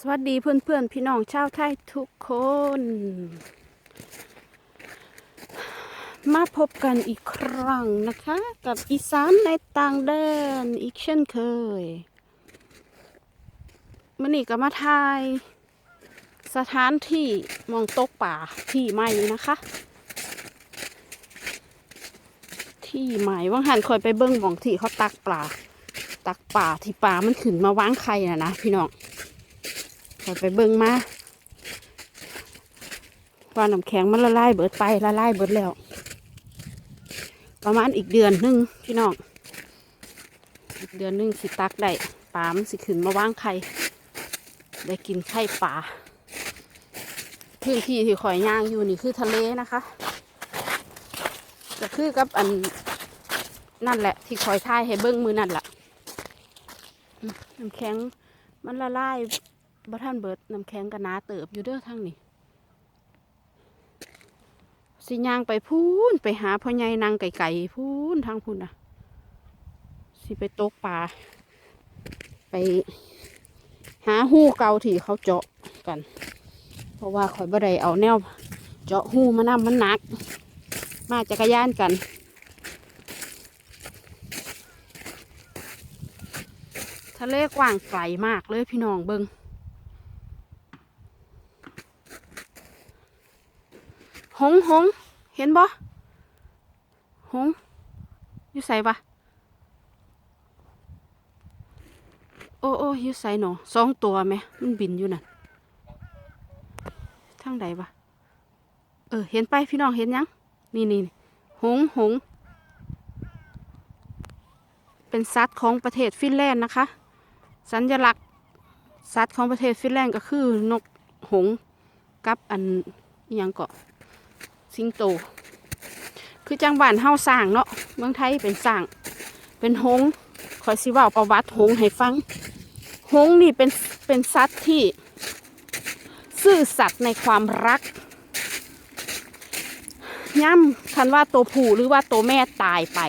สวัสดีเพื่อนเพื่อนๆพี่น้องชาวไทยทุกคน มาพบกันอีกครั้งนะคะ กับอีสานในต่างแดนอีกเช่นเคยมันนี่ก็มาทายสถานที่มองตกป่าที่ใหม่นะคะ ที่ใหม่ว่างหันคอยไปเบิ้งมองที่เขาตักปลา ตักป่าที่ป่ามันขึ้นมาวางไข่นะนะพี่น้อง ไปเบิ่งมาว่าน้ำแข็งมันละลายเบิดไปละลายเบิดแล้ว ประมาณอีกเดือนหนึงพี่น้องอีกเดือนหนึงสิตักได้ปลามสิขึ้นมาว่างไข่ได้กินไข่ปลาพื้นที่ที่ข่อยย่างอยู่นี่คือทะเลนะคะก็คือกับอันนั่นแหละ ที่คอยท่ายให้เบิ้งมือนั่นแหละน้ำแข็งมันละลาย บ่ท่านเบิดน้ำแข็งกันนาเติบอยู่เด้อทางนี้สิย่างไปพูนไปหาพ่อใหญ่นางไก่ไก่พูนทางพูนนะสิไปตกปลาไป หาหู้เกาที่เขาเจาะกัน เพราะว่าข่อยบ่ได้เอาแนว เจาะหู้มานำมันหนัก มาจักรยานกันทะเลกว้างไกลมากเลยพี่น้องเบิง หงหงเห็นบ่หงอยู่ใส่ปะโอ้โอ้อยู่ใส่หนอสองตัวไหมมันบินอยู่น่ะทางใดปะเออ เห็นไปพี่น้องเห็นยัง นี่นี่หงหง เป็นสัตว์ของประเทศฟินแลนด์นะคะ สัญลักษณ์สัตว์ของประเทศฟินแลนด์ก็คือนกหงกับอันอยังเกาะ สิงโต คือจังหวัดเฮาสร้างเนาะเมืองไทยเป็นสร้าง เป็นหงส์ขอยสิว่าประวัติหงให้ฟัง หงนี่เป็นเป็นสัตว์ที่ ซื่อสัตย์ในความรักย่ำคันว่าตัวผู้หรือว่าตัวแม่ตายไป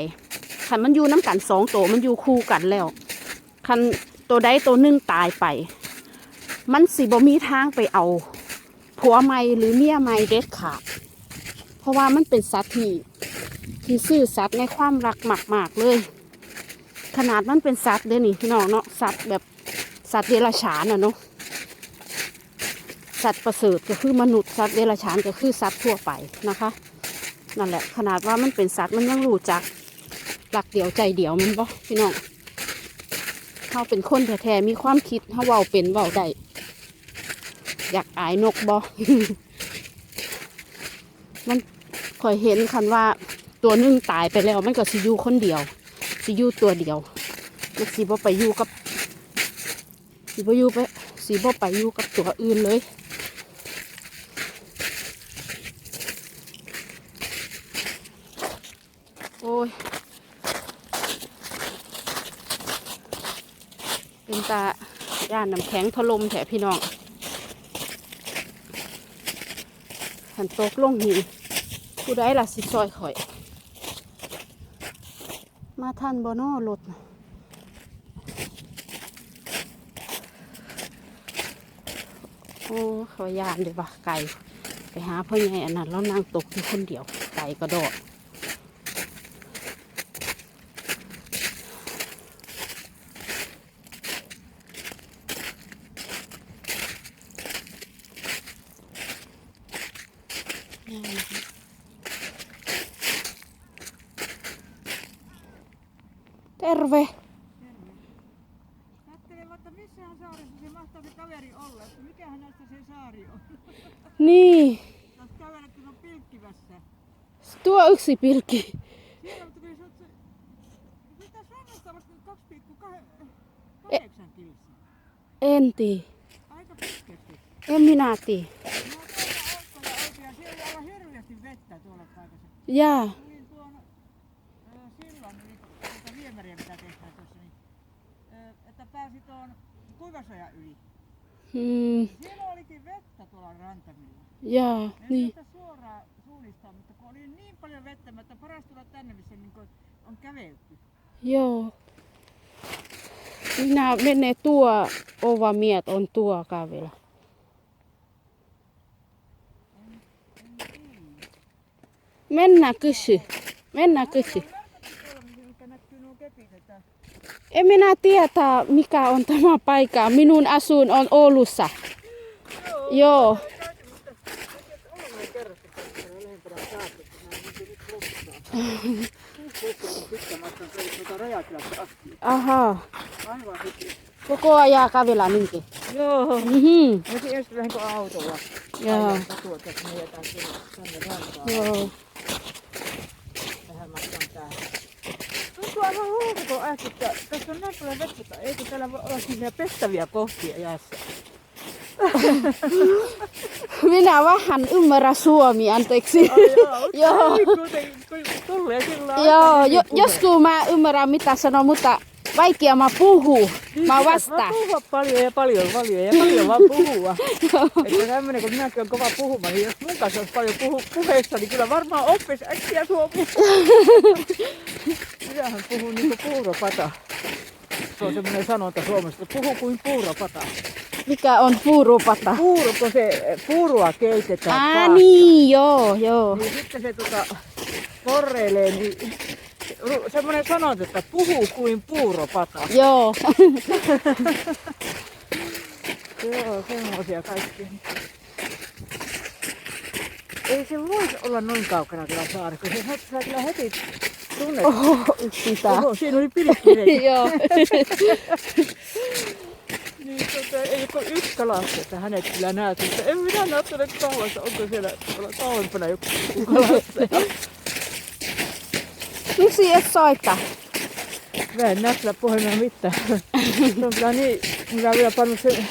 คันมันอยู่น้ำกันสองตัวมันอยู่คู่กันแล้วคันตัวใดตัวหนึ่งตายไป มันสิบ่มีทางไปเอาผัวใหม่หรือเมียใหม่เด็ดขาด ราะว่ามันเป็นสัตว์ที่ที่ซื่อสัตย์ในความรักมากๆเลย ขนาดมันเป็นสัตว์เด้อนี่พี่น้องเนาะสัตว์แบบสัตว์เดรัจฉานอะเนาะสัตว์ประเสริฐก็คือมนุษย์สัตว์เดรัจฉานก็คือสัตว์ทั่วไปนะคะนั่นแหละขนาดว่ามันเป็นสัตว์มันยังรู้จักหลักเดียวใจเดียวมันบ่พี่น้องเขาเป็นคนแท้ๆมีความคิดเขาเว้าเป็นเว้าได้อยากอายนกบ่มัน คอยเห็นคันว่าตัวนึ่งตายไปแล้วมันก็สิอยู่คนเดียวสิอยู่ตัวเดียวมันสิบ่ไปอยู่กับสิบ่อยู่ไปสิบ่ไปอยู่กับตัวอื่นเลยโอ้ยเป็นตาย่านน้ำแข็งถล่มแถพี่น้องหันตกลงหิน ผู้ใดล่ะสิซอยข่อย มาท่านบอนอรถนะโอ้ขอยานเดียบ่ะไก่ ไปหาพ่อใหญ่อันนั้นแล้วนั่งตกอยู่คนเดียว ไก่กระโดด Terve. Ajattelin, että missähän saaressa se mahtaa se kaveri olla, että mikähän näistä se saari on. Niin. Tässä kun on pilkkivässä. Tuo yksi pilkki. Mitä rannasta olla 2,8 kilsa? En tii. Aika pitkästi. En minä tuolla oikein, siellä on aivan hirveästi vettä tuolla paikassa. Jaa. Tulin tuon ö, sillan yli, tuota viemäriä mitä tehdään tuossa, niin, ö, että pääsi tuon kuivasojan yli. Mm, Siellä olikin vettä tuolla rantamilla. jaa. En Niin. tästä suoraan suunnistaa, mutta kun oli niin paljon vettä, että paras tulla tänne, missä niin on kävelty. Joo. Minä menee tuo ova miet on tuo kavilla. Mennään kysy. Mennään kysy. En minä tiedä, mikä on tämä paikka. Minun asuin on Oulussa. Joo. Joo. Aha. Koko ajan kävillä minkin. Joo. Mm-hmm. Joo. Joo. Hullulta, kun ajattelee, että tässä on näin paljon vettä. Eikö täällä voi olla sellaisia pestäviä kohtia jäässä? Minä vähän ymmärrän suomi, anteeksi. Joo. Kuitenkin, kun tulee kyllä Joo, jo, joskus mä ymmärrän mitä sanoo, mutta vaikea mä puhuu. Mä Mä vastaan. puhua paljon ja paljon, paljon ja paljon vaan puhua. että tämmönen, kun minäkin olen kova puhumaan, niin jos mun kanssa olisi paljon puhu, puheessa, niin kyllä varmaan oppisi äkkiä suomea. Minähän puhun niinku puuropata. Se on semmoinen sanonta Suomessa, että puhu kuin puuropata. Mikä on puurupata? Puuro, kun se puurua keitetään. Ah paasta, niin, joo, joo. Niin sitten se tota, korreilee, niin semmoinen sanonta, että puhu kuin puuropata. Joo. Joo, semmoisia kaikkia. Ei se voisi olla noin kaukana kyllä saari, kun se sä kyllä heti tunnet. Oho, sitä. Oho, siinä oli pilkkireikä. joo. niin, tota, ei ole yksi kalasti, että hänet kyllä näet, mutta en minä näe tuonne kauas, onko siellä kauempana joku kalastaja. Miksi et soita? Mä en näe kyllä puhelimella mitään. se on kyllä niin, minä olen vielä pannut sen